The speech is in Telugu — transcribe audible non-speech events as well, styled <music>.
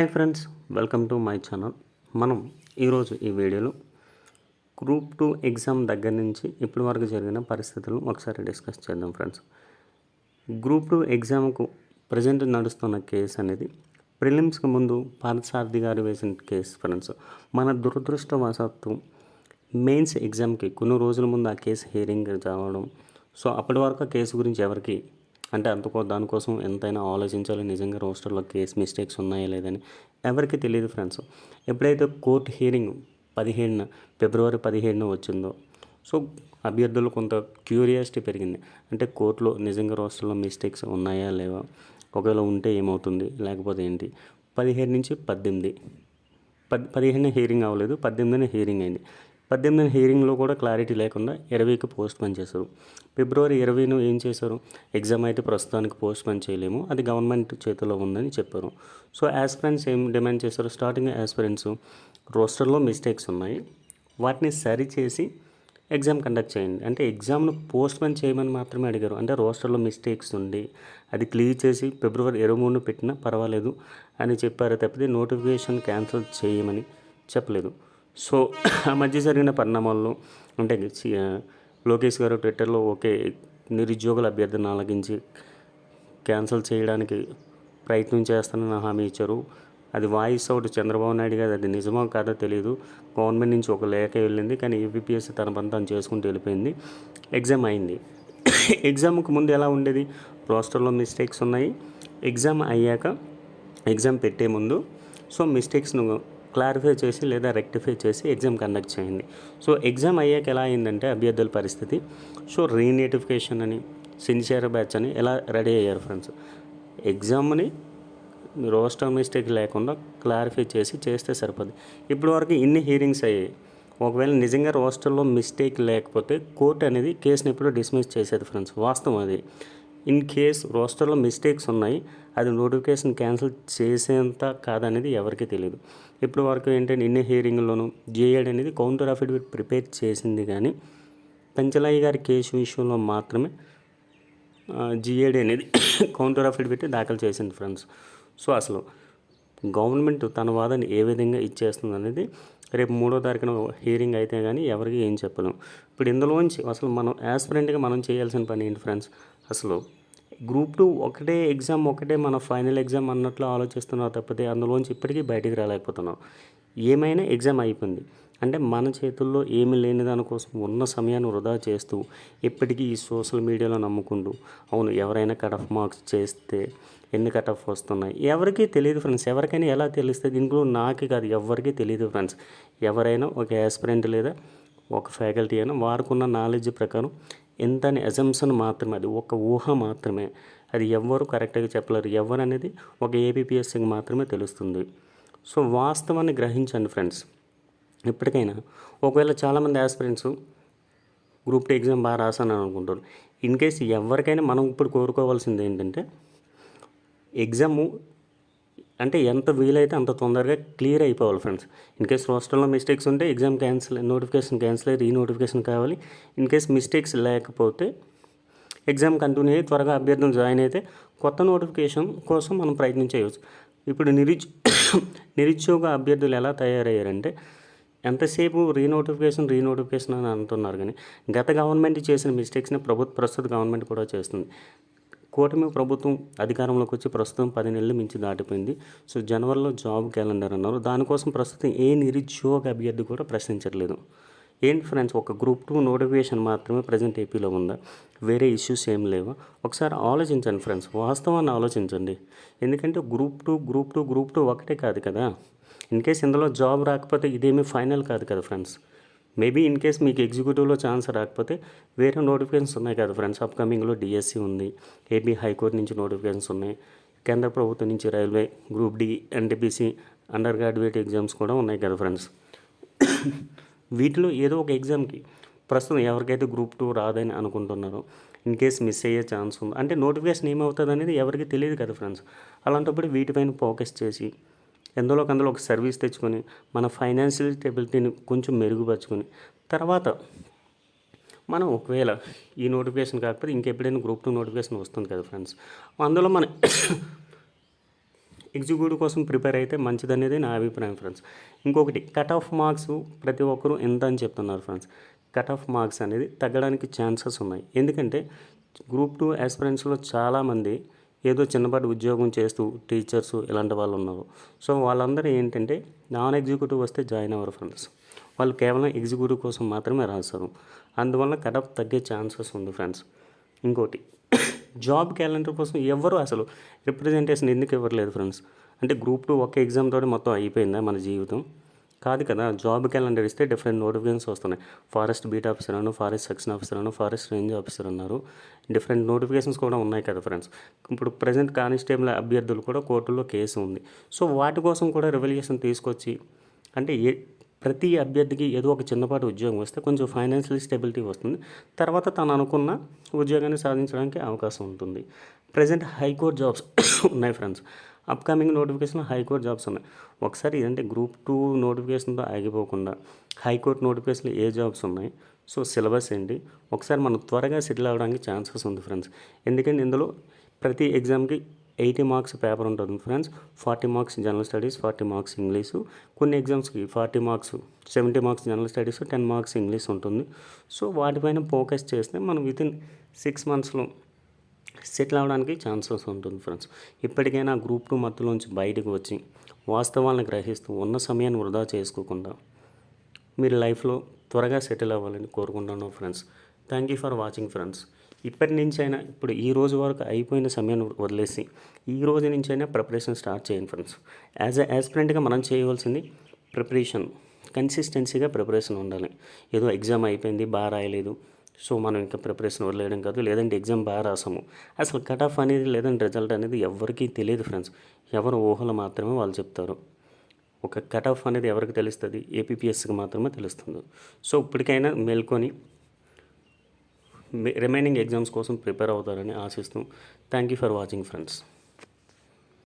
Hi friends welcome to my channel మనం ఈరోజు ఈ వీడియోలో గ్రూప్ టూ ఎగ్జామ్ దగ్గర నుంచి ఇప్పటి వరకు జరిగిన పరిస్థితులను ఒకసారి డిస్కస్ చేద్దాం ఫ్రెండ్స్ గ్రూప్ టూ ఎగ్జామ్కు ప్రజెంట్ నడుస్తున్న కేసు అనేది ప్రిలిమ్స్కి ముందు పార్థసారథి గారు వేసిన కేసు ఫ్రెండ్స్ మన దురదృష్టవశాత్తు మెయిన్స్ ఎగ్జామ్కి కొన్ని రోజుల ముందు ఆ కేసు హియరింగ్ రావడం సో అప్పటి వరకు ఆ కేసు గురించి ఎవరికి అంటే అంతకో దానికోసం ఎంతైనా ఆలోచించాలి. నిజంగా రోస్టర్లో కేసు మిస్టేక్స్ ఉన్నాయా లేదని ఎవరికి తెలియదు ఫ్రెండ్స్. ఎప్పుడైతే కోర్టు హీరింగ్ పదిహేడున ఫిబ్రవరి పదిహేడున వచ్చిందో సో అభ్యర్థులు కొంత క్యూరియాసిటీ పెరిగింది. అంటే కోర్టులో నిజంగా రోస్టర్లో మిస్టేక్స్ ఉన్నాయా లేవా? ఒకవేళ ఉంటే ఏమవుతుంది? లేకపోతే ఏంటి? పదిహేడు నుంచి పద్దెనిమిది. పద్ పదిహేను హీరింగ్ అవ్వలేదు పద్దెనిమిదిన హీరింగ్ అయింది. పద్దెనిమిది హీరింగ్లో కూడా క్లారిటీ లేకుండా ఇరవైకి పోస్ట్ పని చేశారు. ఫిబ్రవరి ఇరవైను ఏం చేశారు? ఎగ్జామ్ అయితే ప్రస్తుతానికి పోస్ట్ పని చేయలేము. అది గవర్నమెంట్ చేతిలో ఉందని చెప్పారు. సో యాస్పిరెంట్స్ ఏం డిమాండ్ చేశారు? స్టార్టింగ్ యాస్పిరెంట్స్ రోస్టర్లో మిస్టేక్స్ ఉన్నాయి. వాటిని సరిచేసి ఎగ్జామ్ కండక్ట్ చేయండి. అంటే ఎగ్జామ్ను పోస్ట్మెన్ చేయమని మాత్రమే అడిగారు. అంటే రోస్టర్లో మిస్టేక్స్ ఉండి అది క్లియర్ చేసి ఫిబ్రవరి ఇరవై మూడున పెట్టినా పర్వాలేదు అని చెప్పారు తప్పితే నోటిఫికేషన్ క్యాన్సిల్ చేయమని చెప్పలేదు. సో ఆ మధ్య జరిగిన పరిణామాల్లో అంటే లోకేష్ గారు ట్విట్టర్లో ఓకే నిరుద్యోగుల అభ్యర్థన ఆలగించి క్యాన్సిల్ చేయడానికి ప్రయత్నం చేస్తానని హామీ ఇచ్చారు. అది వాయిస్ అవుట్ చంద్రబాబు నాయుడు గారు అది నిజమో కాదో తెలియదు గవర్నమెంట్ నుంచి ఒక లేఖ వెళ్ళింది కానీ యూపీఎస్సీ తన పని తను చేసుకుంటూ వెళ్ళిపోయింది. ఎగ్జామ్ అయింది. ఎగ్జామ్కి ముందు ఎలా ఉండేది? రోస్టర్లో మిస్టేక్స్ ఉన్నాయి. ఎగ్జామ్ అయ్యాక ఎగ్జామ్ పెట్టే ముందు. సో మిస్టేక్స్ను క్లారిఫై చేసి లేదా రెక్టిఫై చేసి ఎగ్జామ్ కండక్ట్ చేయండి. సో ఎగ్జామ్ అయ్యాక ఎలా అయిందంటే అభ్యర్థుల పరిస్థితి. సో రీనోటిఫికేషన్ అని సిన్సియర్ బ్యాచ్ అని ఎలా రెడీ అయ్యారు ఫ్రెండ్స్ ఎగ్జామ్ని రోస్టర్ మిస్టేక్ లేకుండా క్లారిఫై చేసి చేస్తే సరిపోదు ఇప్పుడు వరకు ఇన్ని హీరింగ్స్ అయ్యాయి. ఒకవేళ నిజంగా రోస్టర్లో మిస్టేక్ లేకపోతే కోర్టు అనేది కేసుని ఎప్పుడు డిస్మిస్ చేసేది ఫ్రెండ్స్ వాస్తవం అది. ఇన్ కేస్ రోస్టర్లో మిస్టేక్స్ ఉన్నాయి అది నోటిఫికేషన్ క్యాన్సిల్ చేసేంత కాదనేది ఎవరికీ తెలియదు ఇప్పుడు వరకు ఏంటంటే ఇన్ని హీరింగ్లోనూ జేఏడ్ అనేది కౌంటర్ అఫిడవిట్ ప్రిపేర్ చేసింది కానీ పెంచలయ్య గారి కేసు విషయంలో మాత్రమే జిఏడి అనేది <coughs> కౌంటర్ అఫిడవిట్ దాఖలు చేసింది ఫ్రెండ్స్. సో అసలు గవర్నమెంట్ తన వాదన ఏ విధంగా ఇచ్చేస్తుంది అనేది రేపు మూడో తారీఖున హీరింగ్ అయితే కానీ ఎవరికి ఏం చెప్పలేం. ఇప్పుడు ఇందులోంచి అసలు మనం యాస్పిరెంట్గా మనం చేయాల్సిన పని ఏంటి ఫ్రెండ్స్? అసలు గ్రూప్ టూ ఒకటే ఎగ్జామ్ ఒకటే మన ఫైనల్ ఎగ్జామ్ అన్నట్లు ఆలోచిస్తున్నావు తప్పితే అందులోంచి ఇప్పటికీ బయటికి రాలేకపోతున్నాం. ఏమైనా ఎగ్జామ్ అయిపోయింది. అంటే మన చేతుల్లో ఏమి లేని దానికోసం ఉన్న సమయాన్ని వృధా చేస్తూ ఇప్పటికీ ఈ సోషల్ మీడియాలో నమ్ముకుంటూ అవును ఎవరైనా కట్ ఆఫ్ మార్క్స్ చేస్తే ఎన్ని కట్ ఆఫ్ వస్తున్నాయి? ఎవరికీ తెలియదు ఫ్రెండ్స్. ఎవరికైనా ఎలా తెలుస్తుంది? ఇంట్లో నాకు కాదు ఎవరికీ తెలియదు ఫ్రెండ్స్. ఎవరైనా ఒక యాస్పిరెంట్ లేదా ఒక ఫ్యాకల్టీ అయినా వారికున్న నాలెడ్జ్ ప్రకారం ఎంత అని అజంప్షన్ మాత్రమే అది ఒక ఊహ మాత్రమే అది ఎవ్వరు కరెక్ట్గా చెప్పలేరు. ఎవరు అనేది ఒక ఏబిపిఎస్సికి మాత్రమే తెలుస్తుంది. సో వాస్తవాన్ని గ్రహించండి ఫ్రెండ్స్ ఇప్పటికైనా ఒకవేళ చాలామంది ఆస్పిరెంట్స్ గ్రూప్ టూ ఎగ్జామ్ బాగా రాసాను అనుకుంటారు. ఇన్ కేస్ ఎవరికైనా మనం ఇప్పుడు కోరుకోవాల్సింది ఏంటంటే ఎగ్జాము అంటే ఎంత వీలైతే అంత తొందరగా క్లియర్ అయిపోవాలి ఫ్రెండ్స్. ఇన్ కేస్ రోస్టర్లో మిస్టేక్స్ ఉంటే ఎగ్జామ్ క్యాన్సిల్ నోటిఫికేషన్ క్యాన్సిల్ అయ్యి రీనోటిఫికేషన్ కావాలి. ఇన్ కేస్ మిస్టేక్స్ లేకపోతే ఎగ్జామ్ కంటిన్యూ అయ్యి త్వరగా అభ్యర్థులు జాయిన్ అయితే కొత్త నోటిఫికేషన్ కోసం మనం ప్రయత్నం చేయవచ్చు. ఇప్పుడు నిరుచ్ <coughs> నిరుద్యోగ అభ్యర్థులు ఎలా తయారయ్యారంటే ఎంతసేపు రీనోటిఫికేషన్ రీనోటిఫికేషన్ అని అంటున్నారు కానీ గత గవర్నమెంట్ చేసిన మిస్టేక్స్ని ప్రభుత్వ ప్రస్తుత గవర్నమెంట్ కూడా చేస్తుంది. కూటమి ప్రభుత్వం అధికారంలోకి వచ్చి ప్రస్తుతం పది నెలలు మించి దాటిపోయింది. సో జనవరిలో జాబ్ క్యాలెండర్ అన్నారు. దానికోసం ప్రస్తుతం ఏ నిరుద్యోగ అభ్యర్థి కూడా ప్రశ్నించట్లేదు. ఏంటి ఫ్రెండ్స్ ఒక గ్రూప్ టూ నోటిఫికేషన్ మాత్రమే ప్రజెంట్ ఏపీలో ఉందా? వేరే ఇష్యూస్ ఏం లేవా? ఒకసారి ఆలోచించండి ఫ్రెండ్స్ వాస్తవాన్ని ఆలోచించండి. ఎందుకంటే group two group two group two ఒకటే కాదు కదా. ఇన్ కేస్ ఇందులో జాబ్ రాకపోతే ఇదేమీ ఫైనల్ కాదు కదా ఫ్రెండ్స్. మేబీ ఇన్ కేస్ మీకు ఎగ్జిక్యూటివ్లో ఛాన్స్ రాకపోతే వేరే నోటిఫికేషన్స్ ఉన్నాయి కదా ఫ్రెండ్స్. అప్కమింగ్లో డిఎస్సి ఉంది. ఏపీ హైకోర్టు నుంచి నోటిఫికేషన్స్ ఉన్నాయి. కేంద్ర ప్రభుత్వం నుంచి railway group D NTPC undergraduate exams కూడా ఉన్నాయి కదా ఫ్రెండ్స్. వీటిలో ఏదో ఒక ఎగ్జామ్కి ప్రస్తుతం ఎవరికైతే గ్రూప్ టూ రాదని అనుకుంటున్నారో ఇన్ కేస్ మిస్ అయ్యే ఛాన్స్ ఉంది. అంటే నోటిఫికేషన్ ఏమవుతుంది అనేది ఎవరికి తెలియదు కదా ఫ్రెండ్స్. అలాంటప్పుడు వీటిపైన ఫోకస్ చేసి ఎందులో అందులో ఒక సర్వీస్ తెచ్చుకొని మన ఫైనాన్షియల్ స్టెబిలిటీని కొంచెం మెరుగుపరుచుకొని. తర్వాత మనం ఒకవేళ ఈ నోటిఫికేషన్ కాకపోతే ఇంకెప్పుడైనా గ్రూప్ టూ నోటిఫికేషన్ వస్తుంది కదా ఫ్రెండ్స్. అందులో మన ఎగ్జిక్యూటివ్ కోసం ప్రిపేర్ అయితే మంచిదనేది నా అభిప్రాయం ఫ్రెండ్స్. ఇంకొకటి కట్ ఆఫ్ మార్క్స్ ప్రతి ఒక్కరూ ఎంత అని చెప్తున్నారు ఫ్రెండ్స్. కట్ ఆఫ్ మార్క్స్ అనేది తగ్గడానికి ఛాన్సెస్ ఉన్నాయి. ఎందుకంటే గ్రూప్ టూ ఆస్పిరెంట్స్లో చాలామంది ఏదో చిన్నపాటి ఉద్యోగం చేస్తూ టీచర్స్ ఇలాంటి వాళ్ళు ఉన్నారు. సో వాళ్ళందరూ ఏంటంటే నాన్ ఎగ్జిక్యూటివ్ వస్తే జాయిన్ అవ్వరు ఫ్రెండ్స్ వాళ్ళు కేవలం ఎగ్జిక్యూటివ్ కోసం మాత్రమే రాస్తారు. అందువల్ల కడప్ తగ్గే ఛాన్సెస్ ఉంది ఫ్రెండ్స్ ఇంకోటి జాబ్ క్యాలెండర్ కోసం ఎవరు అసలు రిప్రజెంటేషన్ ఎందుకు ఇవ్వట్లేదు ఫ్రెండ్స్ అంటే గ్రూప్ టూ ఒక్క ఎగ్జామ్ తోటి మొత్తం అయిపోయిందా మన జీవితం? కాదు కదా జాబ్ క్యాలెండర్ ఇస్తే డిఫరెంట్ నోటిఫికేషన్స్ వస్తున్నాయి. ఫారెస్ట్ బీట్ ఆఫీసర్ అను ఫారెస్ట్ సెక్షన్ ఆఫీసర్ అను ఫారెస్ట్ రేంజ్ ఆఫీసర్ అన్నారు. డిఫరెంట్ నోటిఫికేషన్స్ కూడా ఉన్నాయి కదా ఫ్రెండ్స్ ఇప్పుడు ప్రజెంట్ కానిస్టేబుల్ అభ్యర్థులు కూడా కోర్టులో కేసు ఉంది. సో వాటి కోసం కూడా రెవల్యూషన్ తీసుకొచ్చి అంటే ఏ ప్రతి అభ్యర్థికి ఏదో ఒక చిన్నపాటి ఉద్యోగం వస్తే కొంచెం ఫైనాన్షియల్ స్టెబిలిటీ వస్తుంది. తర్వాత తను అనుకున్న ఉద్యోగాన్ని సాధించడానికి అవకాశం ఉంటుంది. ప్రజెంట్ హైకోర్టు జాబ్స్ ఉన్నాయి friends upcoming notification high court jobs ఉన్నాయి. ఒకసారి అంటే గ్రూప్ టూ నోటిఫికేషన్తో ఆగిపోకుండా హైకోర్టు నోటిఫికేషన్లో ఏ జాబ్స్ ఉన్నాయి? సో సిలబస్ ఏంటి? ఒకసారి మనం త్వరగా సెటిల్ అవ్వడానికి ఛాన్సెస్ ఉంది ఫ్రెండ్స్ ఎందుకంటే ఇందులో ప్రతి ఎగ్జామ్కి ఎయిటీ మార్క్స్ పేపర్ ఉంటుంది friends forty marks general studies forty marks English కొన్ని ఎగ్జామ్స్కి forty marks seventy marks general studies ten marks English ఉంటుంది. సో వాటిపైన ఫోకస్ చేస్తే మనం వితిన్ సిక్స్ మంత్స్లో సెటిల్ అవ్వడానికి ఛాన్సెస్ ఉంటుంది ఫ్రెండ్స్. ఇప్పటికైనా గ్రూప్ టూ మత్తులోంచి బయటకు వచ్చి వాస్తవాలను గ్రహిస్తూ ఉన్న సమయాన్ని వృధా చేసుకోకుండా మీరు లైఫ్లో త్వరగా సెటిల్ అవ్వాలని కోరుకుంటున్నాను friends. Thank you for watching friends ఇప్పటి అయినా ఇప్పుడు ఈ రోజు వరకు అయిపోయిన సమయాన్ని వదిలేసి ఈ రోజు నుంచైనా ప్రిపరేషన్ స్టార్ట్ చేయండి ఫ్రెండ్స్. యాజ్ అ యాస్పిరెంట్గా మనం చేయవలసింది ప్రిపరేషన్ కన్సిస్టెన్సీగా ప్రిపరేషన్ ఉండాలి. ఏదో ఎగ్జామ్ అయిపోయింది బాగా రాయలేదు సో మనం ఇంకా ప్రిపరేషన్ వదిలేయడం కాదు లేదంటే ఎగ్జామ్ బాగా రాసాము. అసలు కట్ ఆఫ్ అనేది లేదంటే రిజల్ట్ అనేది ఎవరికీ తెలియదు ఫ్రెండ్స్. ఎవరు ఊహలు మాత్రమే వాళ్ళు చెప్తారు. ఒక కట్ ఆఫ్ అనేది ఎవరికి తెలుస్తుంది? ఏపీపీఎస్కి మాత్రమే తెలుస్తుంది. సో ఇప్పటికైనా మేల్కొని రిమైనింగ్ ఎగ్జామ్స్ కోసం ప్రిపేర్ అవుతారని ఆశిస్తూ thank you for watching friends.